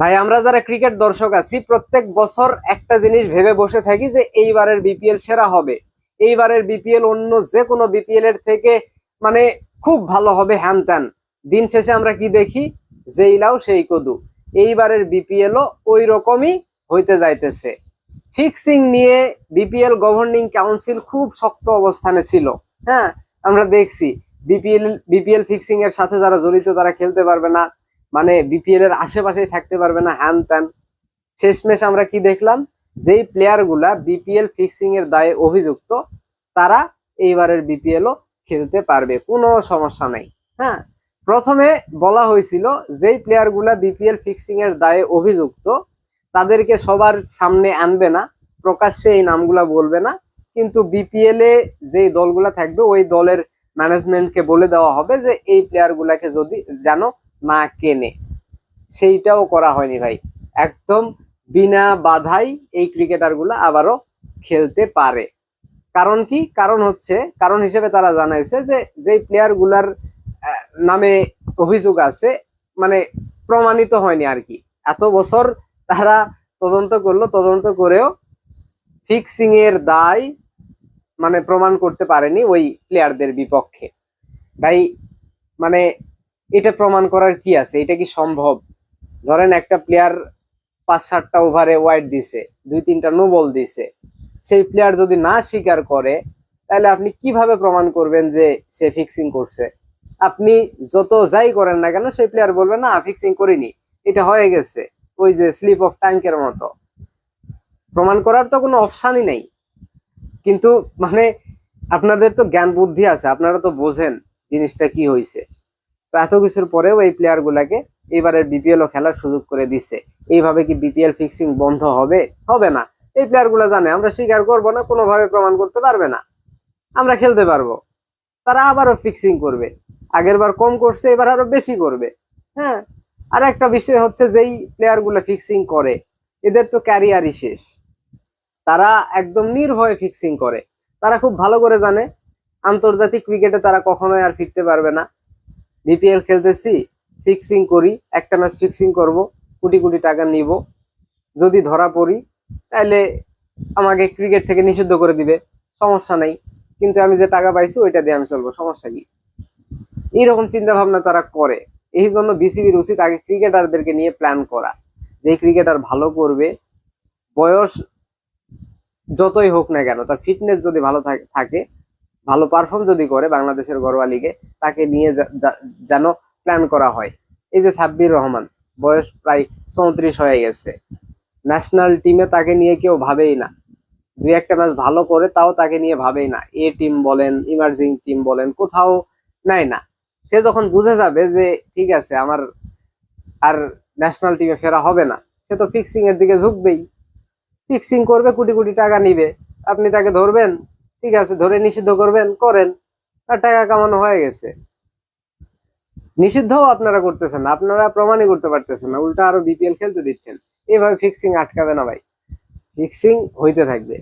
ভাই, আমরা যারা ক্রিকেট দর্শক আছি, প্রত্যেক বছর একটা জিনিস ভেবে বসে থাকি যে এইবারের বিপিএল সেরা হবে। এইবারের বিপিএল অন্য যে কোনো বিপিএল এর থেকে মানে খুব ভালো হবে, হ্যান ত্যান। দিন শেষে আমরা কি দেখি? যেই লাও সেই কদু। এইবারের বিপিএলও ওই রকমই হইতে যাইতেছে। ফিক্সিং নিয়ে বিপিএল গভর্নিং কাউন্সিল খুব শক্ত অবস্থানে ছিল। হ্যাঁ আমরা দেখছি। বিপিএল বিপিএল ফিক্সিং এর সাথে যারা জড়িত, তারা খেলতে পারবে না। মানে বিপিএল এর আশেপাশেই থাকতে পারবে না, হ্যান ত্যান। শেষমেশ আমরা কি দেখলাম? যেই প্লেয়ারগুলা বিপিএল ফিক্সিং এর দায়ে অভিযুক্ত, তারা এইবারের বিপিএলও খেলতে পারবে, কোনো সমস্যা নাই হ্যাঁ? প্রথমে বলা হয়েছিল, যেই প্লেয়ারগুলা বিপিএল ফিক্সিং এর দায়ে অভিযুক্ত, তাদেরকে সবার সামনে আনবে না, প্রকাশ্যে এই নামগুলা বলবে না, কিন্তু বিপিএল এ যেই দলগুলা থাকবে, ওই দলের ম্যানেজমেন্টকে বলে দেওয়া হবে যে, এই প্লেয়ার গুলাকে যদি যেন না কেনে। সেইটাও করা হয়নি ভাই। একদম বিনা বাধাই এই ক্রিকেটারগুলো আবারও খেলতে পারে। কারণ কি? কারণ হচ্ছে, কারণ হিসেবে তারা জানাইছে যে, যেই প্লেয়ারগুলার নামে অভিযোগ আছে মানে প্রমাণিত হয়নি আর কি। এত বছর তারা তদন্ত করল, তদন্ত করেও ফিক্সিং এর দায় মানে প্রমাণ করতে পারেনি ওই প্লেয়ারদের বিপক্ষে। ভাই মানে এটা প্রমাণ করার কি আছে? এটা কি সম্ভব? ধরেন একটা প্লেয়ার পাঁচ সাতটা ওভারে ওয়াইড দিছে দুই তিনটা নো বল দিছে। সেই প্লেয়ার যদি না স্বীকার করে, তাহলে আপনি কীভাবে প্রমাণ করবেন যে সে ফিক্সিং করছে? আপনি যত যাই করেন না কেন, সেই প্লেয়ার বলবে, না ফিক্সিং করিনি। এটা হয়ে গেছে ওই যে স্লিপ অফ ট্যাঙ্কের মতো। প্রমাণ করার তো কোনো অপশানই নেই। কিন্তু মানে আপনাদের তো জ্ঞান বুদ্ধি আছে, আপনারা তো বোঝেন জিনিসটা কি হয়েছে তো এত কিছুর পরেও এই প্লেয়ার গুলাকে এবারের বিপিএল ও খেলার সুযোগ করে দিছে। এইভাবে কি বিপিএল ফিক্সিং বন্ধ হবে? হবে না। এই প্লেয়ারগুলা জানে, আমরা স্বীকার করব না, কোনোভাবে প্রমাণ করতে পারবে না। আমরা খেলতে পারব। তারা আবারও ফিক্সিং করবে। আগের বার কম করছে, এবার আরও বেশি করবে। হ্যাঁ? আর একটা বিষয় হচ্ছে যেই প্লেয়ারগুলো ফিক্সিং করে, এদের তো ক্যারিয়ারই শেষ। তারা একদম নির্ভয়ে ফিক্সিং করে। তারা খুব ভালো করে জানে, আন্তর্জাতিক ক্রিকেটে তারা কখনোই আর ফিরতে পারবে না। বিপিএল খেলতেছি ফিক্সিং করি, একটা ম্যাচ ফিক্সিং করব, কোটি কোটি টাকা নিব। যদি ধরা পড়ি, তাহলে আমাকে ক্রিকেট থেকে নিষিদ্ধ করে দিবে, সমস্যা নাই। কিন্তু আমি যে টাকা পাইছি, ওইটা দিয়ে আমি চলবো, সমস্যা কি? এইরকম চিন্তা ভাবনা তারা করে। এই জন্য বিসিবির উচিত আগে ক্রিকেটারদেরকে নিয়ে প্ল্যান করা। যে ক্রিকেটার ভালো করবে, বয়স যতই হোক না কেন, তার ফিটনেস যদি ভালো থাকে ভালো পারফর্ম যদি করে বাংলাদেশের ঘরোয়া লিগে তাকে নিয়ে যেন প্ল্যান করা হয়। এই যে সাব্বির রহমান, বয়স প্রায় চৌত্রিশ হয়ে গেছে। ন্যাশনাল টিমে তাকে নিয়ে কেউ ভাবেই না। দুই একটা ম্যাচ ভালো করে, তাও তাকে নিয়ে ভাবেই না। এ টিম বলেন ইমার্জিং টিম বলেন, কোথাও নেয় না। সে যখন বুঝে যাবে যে, ঠিক আছে, আমার আর ন্যাশনাল টিমে ফেরা হবে না, সে তো ফিক্সিং এর দিকে ঝুঁকবেই। ফিক্সিং করবে, কোটি কোটি টাকা নিবে। আপনি তাকে ধরবেন ঠিক আছে, ধরে নিষিদ্ধ করবেন, করেন। তার টাকা কামানো হয়ে গেছে। নিষিদ্ধও আপনারা করতেছেন আপনারা প্রমাণই করতে পারতেছেন না। উল্টা আরও বিপিএল খেলতে দিচ্ছেন। এভাবে ফিক্সিং আটকাবে না ভাই। ফিক্সিং হইতে থাকবে।